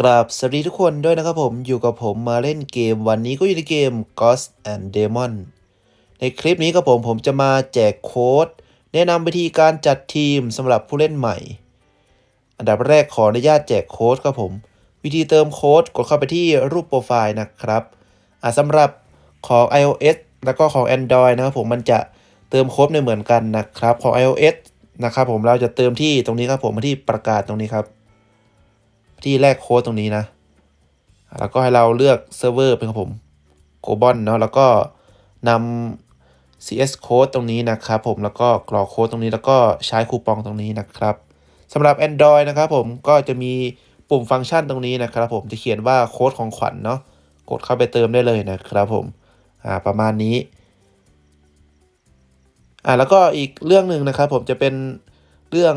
กราบสวัสดีทุกคนด้วยนะครับผมอยู่กับผมมาเล่นเกมวันนี้ก็อยู่ในเกม Ghost and Demon ในคลิปนี้ครับผมผมจะมาแจกโค้ด แนะนำวิธีการจัดทีมสำหรับผู้เล่นใหม่ อันดับแรกขออนุญาตแจกโค้ดครับผม วิธีเติมโค้ดกดเข้าไปที่รูปโปรไฟล์นะครับอ่าสำหรับของ iOS แล้วก็ของ Android นะครับผมมันจะเติมโค้ดไม่เหมือนกันนะครับของ iOS นะครับผมเราจะเติมที่ตรงนี้ครับผมมาที่ประกาศตรงนี้ครับ ที่แรกโค้ดตรงนี้นะ แล้วก็ให้เราเลือกเซิร์ฟเวอร์เป็นของผมโกบอนเนาะแล้วก็นำ CS code ตรงนี้นะครับผมแล้วก็กรอกโค้ดตรงนี้แล้วก็ใช้คูปองตรงนี้นะครับสำหรับ Android นะครับผมก็จะมีปุ่มฟังก์ชันตรงนี้นะครับผมจะเขียนว่าโค้ดของขวัญเนาะกดเข้าไปเติมได้เลยนะครับผมอ่าประมาณนี้อ่าแล้วก็อีกเรื่องหนึ่งนะครับผมจะเป็นเรื่อง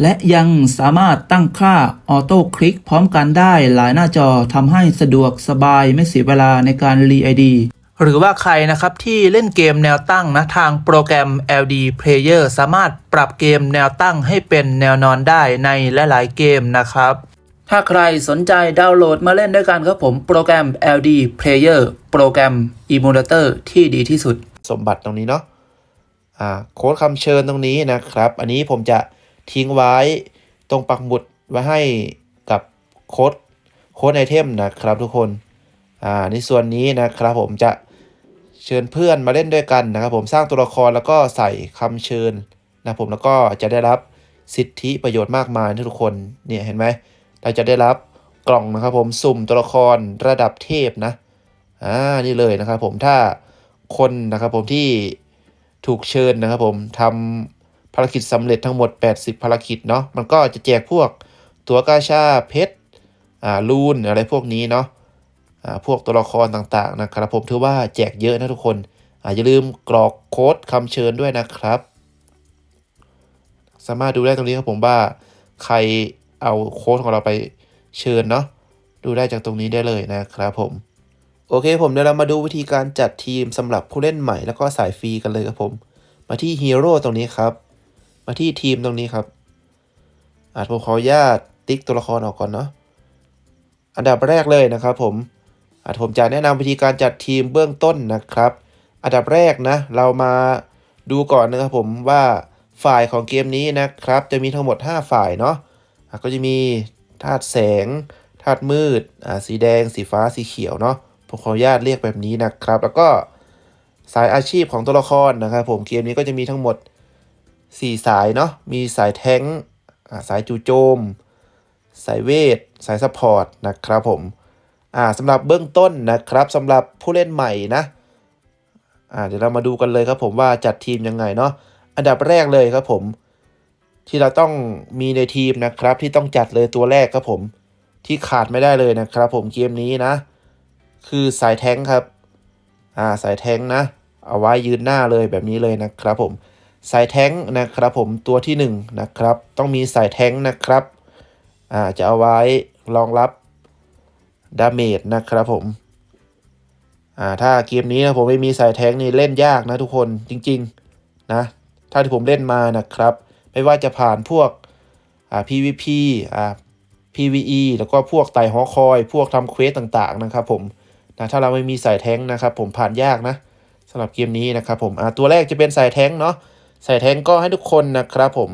และยังสามารถตั้งค่าออโต้คลิกพร้อมกันได้หลายหน้าจอทำให้สะดวกสบายไม่เสียเวลาในการรีไอดีหรือว่าใครนะครับที่เล่นเกมแนวตั้งนะทางโปรแกรม LD Player สามารถปรับเกมแนวตั้งให้เป็นแนวนอนได้ในหลาย ๆ เกมนะครับ ถ้าใครสนใจดาวน์โหลดมาเล่นด้วยกันครับผมโปรแกรม LD Player โปรแกรม Emulator ที่ดีที่สุด สมบัติตรงนี้เนาะอ่าโค้ดคำเชิญตรงนี้นะครับ อันนี้ผมจะ ทิ้งไว้ตรงปักหมุดไว้ให้กับโค้ดโค้ดไอเทมนะครับทุกคนอ่าในส่วนนี้นะครับผมจะเชิญเพื่อนมาเล่นด้วยกันนะครับผมสร้างตัวละครแล้วก็ใส่คำเชิญนะผมแล้วก็จะได้รับสิทธิประโยชน์มากมายนะทุกคนเนี่ยเห็นไหมเราจะได้รับกล่องนะครับผมสุ่มตัวละครระดับเทพนะอ่านี่เลยนะครับผมถ้าคนนะครับผมที่ถูกเชิญนะครับผมทำ ภารกิจสำเร็จทั้งหมด 80 ภารกิจเนาะมันก็จะแจกพวกตัวกาชาเพชรอ่าลูนอะไรพวกนี้เนาะอ่าพวกตัวละครต่างๆนะครับผมถือว่าแจกเยอะนะทุกคนอ่าอย่าลืมกรอกโค้ดคำเชิญด้วยนะครับ สามารถดูได้ตรงนี้ครับผมว่าใครเอาโค้ดของเราไปเชิญเนาะดูได้จากตรงนี้ได้เลยนะครับผมโอเคผมเดี๋ยวเรามาดูวิธีการจัดทีมสำหรับผู้เล่นใหม่แล้วก็สายฟรีกันเลยครับผม มาที่ฮีโร่ตรงนี้ครับ มาที่ทีมตรงนี้ครับ อาจผมขออนุญาตติ๊กตัวละครออกก่อนเนาะ อันดับแรกเลยนะครับผม อาจผมจะแนะนำวิธีการจัดทีมเบื้องต้นนะครับ อันดับแรกนะ เรามาดูก่อนนะครับผมว่าฝ่ายของเกมนี้นะครับ จะมีทั้งหมด 5 ฝ่ายเนาะะก็จะมีธาตุแสงธาตุมืด สีแดง สีฟ้า สีเขียวเนาะผมขออนุญาตเรียกแบบนี้นะครับ แล้วก็สายอาชีพของตัวละครนะครับผม เกมนี้ก็จะมีทั้งหมด 4 สายเนาะ มีสายแท้งสายจูโจม สายเวท สายซัพพอร์ตนะครับผมสำหรับเบื้องต้นนะครับสำหรับผู้เล่นใหม่นะเดี๋ยวเรามาดูกันเลยครับผมว่าจัดทีมยังไงเนาะ อันดับแรกเลยครับผม ที่เราต้องมีในทีมนะครับ ที่ต้องจัดเลยตัวแรกครับผม ที่ขาดไม่ได้เลยนะครับ ผมเกมนี้นะ คือสายแท้งครับ อ่าสายแท้งนะ เอาไว้ยืนหน้าเลยแบบนี้เลยนะครับผม สายแท้งนะครับผมตัวที่หนึ่งนะครับ ต้องมีสายแท้งนะครับอ่าจะเอาไว้รองรับดาเมจนะครับผมอ่าถ้าเกมนี้นะผมไม่มีสายแท้งนี่เล่นยากนะทุกคนจริงๆนะถ้าที่ผมเล่นมานะครับ ไม่ว่าจะผ่านพวกอ่า PVP อ่า PVE แล้วก็พวกไต่หอคอย พวกทำเควสต่างๆนะครับผมนะถ้าเราไม่มีสายแท้งนะครับ ผมผ่านยากนะสำหรับเกมนี้นะครับผมอ่าตัวแรกจะเป็นสายแท้งเนาะ สายแท้งก็ให้ทุกคนนะครับผม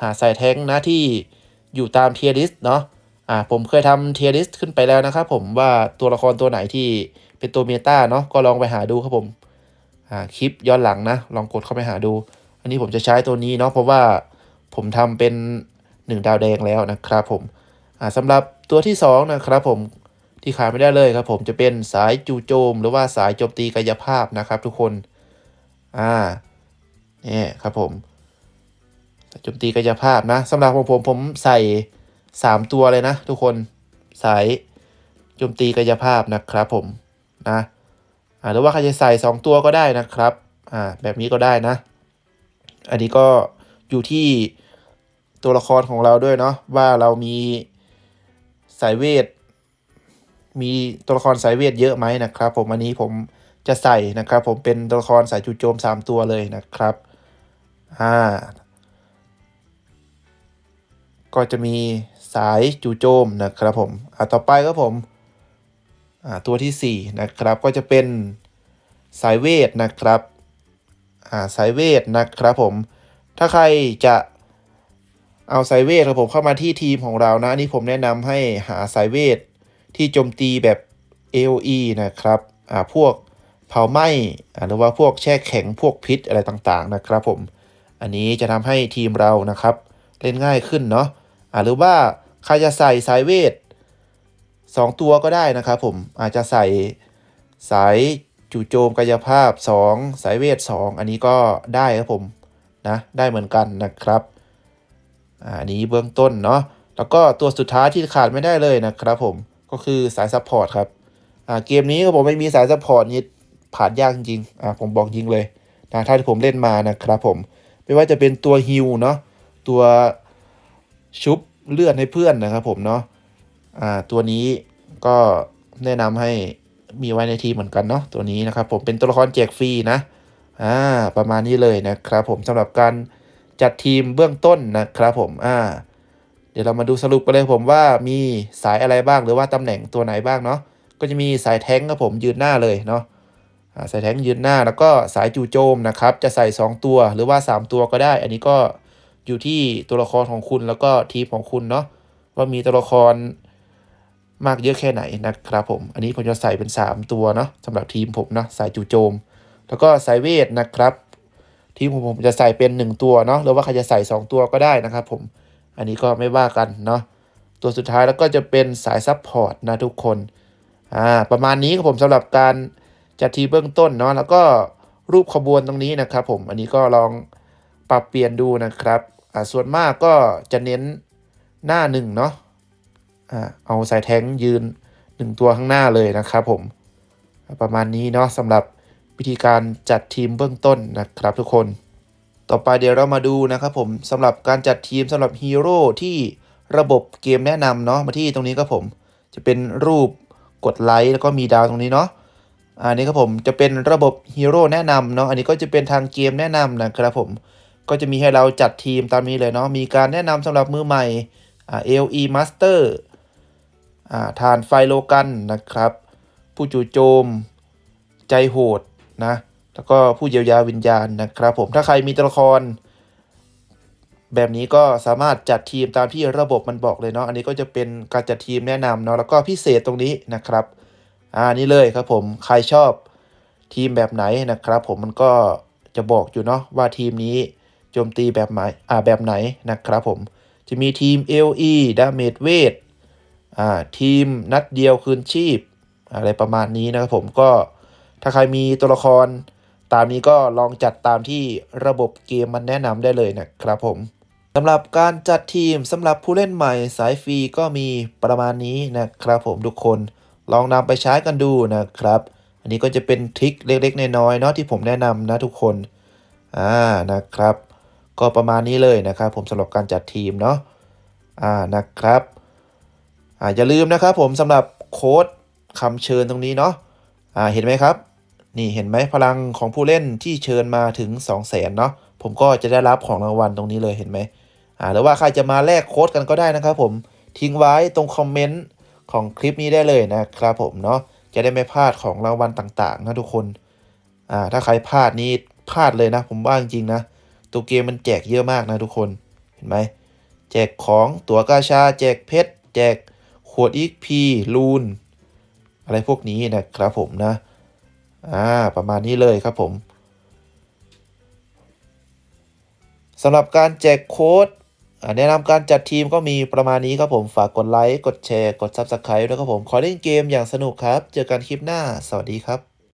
หาใสายแท้งนะที่อยู่ตามเทียริสเนาะอ่าผมเคยทำเทียริสขึ้นไปแล้วนะครับผมว่าตัวละครตัวไหนที่เป็นตัวเมตาเนาะก็ลองไปหาดูครับผมอ่าคลิปย้อนหลังนะ ลองกดเข้าไปหาดู อันนี้ผมจะใช้ตัวนี้เนาะเพราะว่าผมทำเป็นหนึ่งดาวแดงแล้วนะครับผมอ่าสำหรับตัวที่ 2 นะครับผมที่ขาดไม่ได้เลยครับผมจะเป็นสายจูโจม หรือว่าสายโจมตีกายภาพนะครับทุกคน อ่า นี่ครับผมโจมตีกายภาพนะสำหรับของผมผมใส่ 3 ตัวเลยนะ ทุกคนสายโจมตีกายภาพนะครับผมนะหรือว่าใครจะใส่ 2 ตัวก็ได้นะครับอ่าแบบนี้ก็ได้นะ อันนี้ก็อยู่ที่ตัวละครของเราด้วยเนาะว่าเรามีสายเวท มีตัวละครสายเวทเยอะไหมนะครับ ผมอันนี้ผมจะใส่นะครับ ผมเป็นตัวละครสายจู่โจม 3 ตัวเลยนะครับ อ่าก็จะมีสายจู่โจมนะครับผมอ่าต่อไปครับผมอ่าตัวทีสี่ 4 นะครับก็จะเป็นสายเวทนะครับอ่าสายเวทนะครับผม ถ้าใครจะเอาสายเวทครับผมเข้ามาที่ทีมของเรานะนนี้ผมแนะนำให้หาสายเวทที่โจมตีแบบ AOE นะครับอ่าพวกเผาไหม้อ่าหรือว่าพวกแช่แข็งพวกพิษอะไรต่างๆนะครับผม อันนี้จะทำให้ทีมเรานะครับ เล่นง่ายขึ้นเนาะอ่าหรือว่าใครจะใส่สายเวท 2 ตัวก็ได้นะครับผมอาจจะใส่สายจู่โจมกายภาพ 2 สายเวท 2 อันนี้ก็ได้ครับผมนะได้เหมือนกันนะครับอันนี้เบื้องต้นเนาะแล้วก็ตัวสุดท้ายที่ขาดไม่ได้เลยนะครับผมก็คือสายซัพพอร์ตครับเกมนี้ครับผมไม่มีสายซัพพอร์ตนี่ผ่านยากจริงอ่าผมบอกจริงเลยนะถ้าที่ผมเล่นมานะครับผม ไม่ว่าจะเป็นตัวฮิลเนาะตัวชุบเลือดให้เพื่อนนะครับผมเนาะอ่าตัวนี้ก็แนะนำให้มีไว้ในทีเหมือนกันเนาะตัวนี้นะครับผมเป็นตัวละครแจกฟรีนะอ่าประมาณนี้เลยนะครับผมสำหรับการจัดทีมเบื้องต้นนะครับผมอ่าเดี๋ยวเรามาดูสรุปกันเลยผมว่ามีสายอะไรบ้างหรือว่าตำแหน่งตัวไหนบ้างเนาะก็จะมีสายแท้งครับผมยืนหน้าเลยเนาะ อ่าสายแท้งยืนหน้าแล้วก็สายจู่โจมนะครับ จะใส่ 2 ตัวหรือว่า 3 ตัวก็ได้ อันนี้ก็อยู่ที่ตัวละครของคุณแล้วก็ทีมของคุณเนาะว่ามีตัวละครมากเยอะแค่ไหนนะครับผม อันนี้ผมจะใส่เป็น 3 ตัวเนาะสำหรับทีมผมเนาะสายจู่โจม แล้วก็สายเวทนะครับ ทีมผมผมจะใส่เป็น 1 ตัวเนาะหรือว่าใครจะใส่ 2 ตัวก็ได้นะครับผมอันนี้ก็ไม่ว่ากันเนาะตัวสุดท้ายแล้วก็จะเป็นสายซับพอร์ตนะทุกคนอ่าประมาณนี้ครับผมสำหรับการ จัดทีมเบื้องต้นเนาะแล้วก็รูปขบวนตรงนี้นะครับ ผมอันนี้ก็ลองปรับเปลี่ยนดูนะครับอ่าส่วนมากก็จะเน้นหน้าหนึ่งเนาะอ่าเอาสายแท้งยืน1ตัวข้างหน้าเลยนะครับผมประมาณนี้เนาะสำหรับวิธีการจัดทีมเบื้องต้นนะครับทุกคน ต่อไปเดี๋ยวเรามาดูนะครับผมสำหรับการจัดทีมสำหรับฮีโร่ที่ระบบเกมแนะนำเนาะมาที่ตรงนี้ครับผม จะเป็นรูปกดไลค์แล้วก็มีดาวตรงนี้เนาะ อันนี้ครับผมจะเป็นระบบฮีโร่แนะนำเนาะอันนี้ก็จะเป็นทางเกมแนะนำนะครับผมก็จะมีให้เราจัดทีมตามนี้เลยเนาะมีการแนะนำสำหรับมือใหม่อ่า LE Master อ่าทานไฟโลกันนะครับ ผู้จู่โจมใจโหดนะแล้วก็ผู้เยียวยาวิญญาณนะครับผมถ้าใครมีตัวละคร แบบนี้ก็สามารถจัดทีมตามที่ระบบมันบอกเลยเนาะอันนี้ก็จะเป็นการจัดทีมแนะนำเนาะแล้วก็พิเศษตรงนี้นะครับ อ่านี่เลยครับผมใครชอบทีมแบบไหนนะครับผมมันก็จะบอกอยู่เนาะว่าทีมนี้โจมตีแบบไหนอ่าแบบไหนนะครับผมจะมีทีม LE ดาเมจเวทอ่าทีมนัดเดียวคืนชีพ อะไรประมาณนี้นะครับผมก็ถ้าใครมีตัวละครตามนี้ก็ลองจัดตามที่ระบบเกมมันแนะนำได้เลยนะครับผมสำหรับการจัดทีมสำหรับผู้เล่นใหม่สายฟรีก็มีประมาณนี้นะครับผมทุกคน ลองนำไปใช้กันดูนะครับ อันนี้ก็จะเป็นทริคเล็กๆน้อยๆเนาะที่ผมแนะนำนะทุกคนอ่านะครับ ก็ประมาณนี้เลยนะครับ ผมสำหรับการจัดทีมเนาะอ่านะครับอ่าอย่าลืมนะครับผมสำหรับโค้ดคำเชิญตรงนี้เนาะอ่าเห็นไหมครับ นี่เห็นไหมพลังของผู้เล่นที่เชิญมาถึง 2 0 0แสนเนาะผมก็จะได้รับของรางวัลตรงนี้เลยเห็นไหมอ่าหรือว่าใครจะมาแลกโค้ดกันก็ได้นะครับผมทิ้งไว้ตรงคอมเมนต์ ของคลิปนี้ได้เลยนะครับผมเนาะจะได้ไม่พลาดของรางวัลต่างๆนะทุกคนอ่าถ้าใครพลาดนี่พลาดเลยนะ ผมว่าจริงๆนะตัวเกมมันแจกเยอะมากนะทุกคนเห็นไหมแจกของตั๋วกาชา แจกเพชรแจกขวดอีกพีลูนอะไรพวกนี้นะครับผมนะอ่าประมาณนี้เลยครับผมสำหรับการแจกโค้ด แนะนำการจัดทีมก็มีประมาณนี้ครับผมฝากกดไลค์ กดแชร์ กด Subscribe ด้วยครับผม ขอเล่นเกมอย่างสนุกครับ เจอกันคลิปหน้า สวัสดีครับ